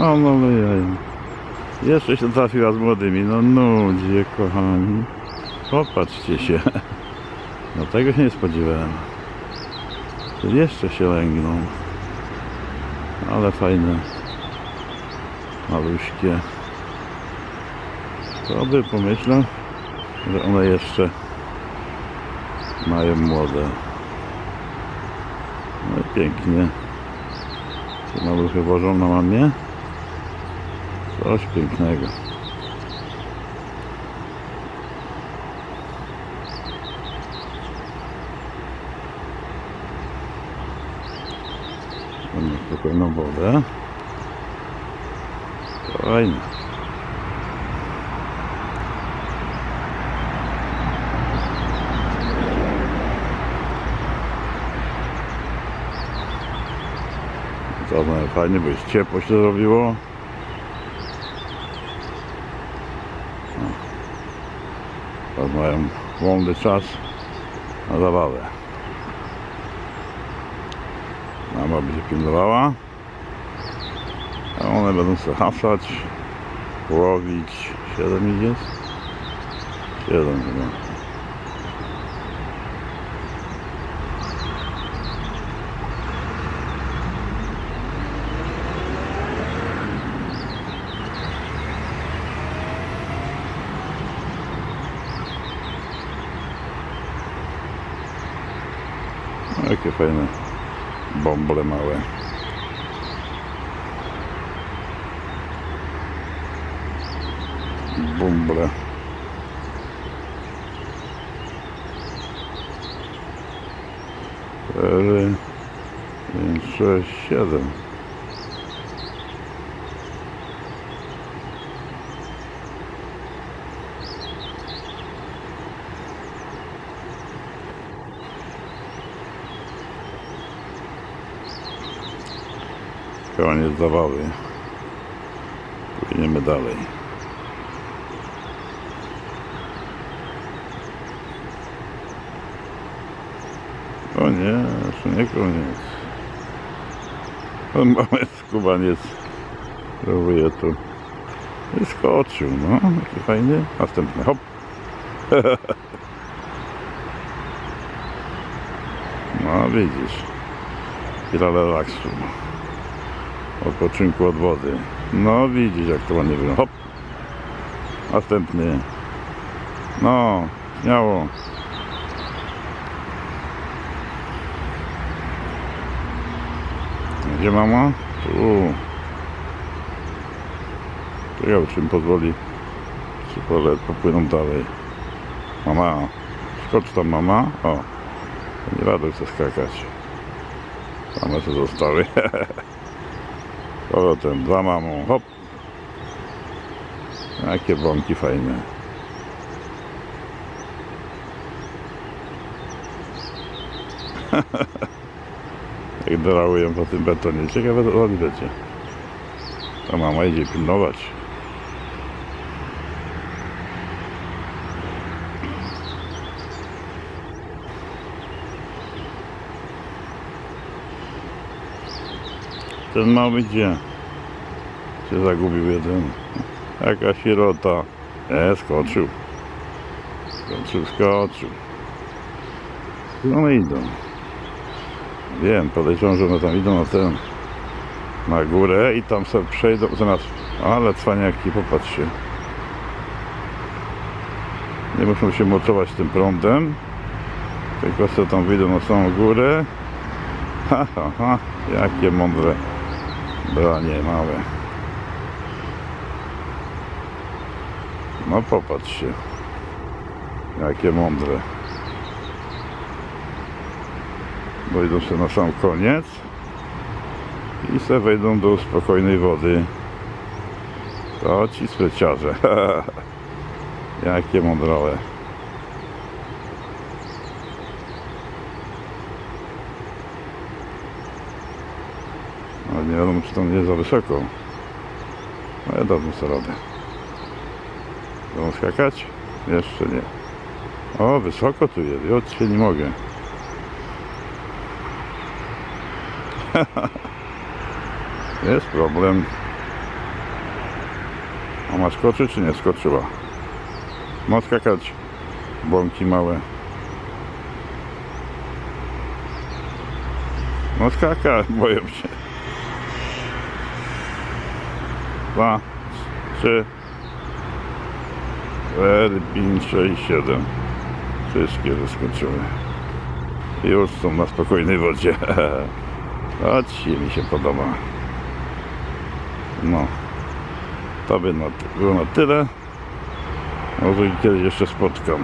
O, no ojej. Jeszcze się trafiła z młodymi. No nudzie, kochani. Popatrzcie się. No tego się nie spodziewałem. Jeszcze się lęgną. Ale fajne. Maluśkie. To by pomyślał, że one jeszcze mają młode. No i pięknie. Te maluchy wożą na mamie. Coś pięknego. Mamy spokojną wodę. Fajnie. To no, fajnie, bo jest ciepło się zrobiło. Teraz mają wolny czas na zabawę. Mama będzie pilnowała. A one będą sobie hasać, łowić. Siedem jest? Siedem chyba. Jakie fajne bąble małe. Bumble. Cztery, pięć, sześć, siedem. Koniec zabawy. Płyniemy dalej. O nie, jeszcze nie koniec. Ten mały skubaniec próbuje tu. I skoczył, no. Jaki fajny. Następny, hop. No widzisz. Chwila relaksu. Odpoczynku od wody. No widzisz jak to ładnie wygląda. Hop. Następny. No, śmiało. Gdzie mama? Tu. Ciekawe czy im pozwoli. Czy popłyną dalej. Mama. Skocz tam mama. O. Nie rado chce skakać. Same się zostały. Powrotem za mamą. Hop. Jakie bąki fajne. Jak dorałują po tym betonie. Ciekawe to odwiecie. A mama idzie pilnować. Ten mały gdzie? Się zagubił jeden. Jaka sierota. E, skoczył. Skoczył, skoczył. Gdzie one idą? Wiem, podejrzewam, że one tam idą na ten na górę i tam sobie przejdą zamiast ale cwaniaki, popatrzcie nie muszą się mocować tym prądem tylko sobie tam wyjdą na samą górę ha ha ha jakie mądre branie małe no popatrzcie jakie mądre dojdą się na sam koniec i se wejdą do spokojnej wody. To ci spryciarze. Jakie mądrale. Nie wiadomo, czy to nie jest za wysoko. No ja dam sobie radę. Będą skakać? Jeszcze nie. O, wysoko tu jest. Od się nie mogę. Jest problem. ma skoczyć czy nie skoczyła? Ma skakać. Błąki małe. No skaka, boję się. Dwa, trzy, cztery, pięć, sześć, siedem. Wszystkie zaskoczyły. Już są na spokojnej wodzie. Chodźcie, mi się podoba. No. To by na, było na tyle. Może kiedyś jeszcze spotkam.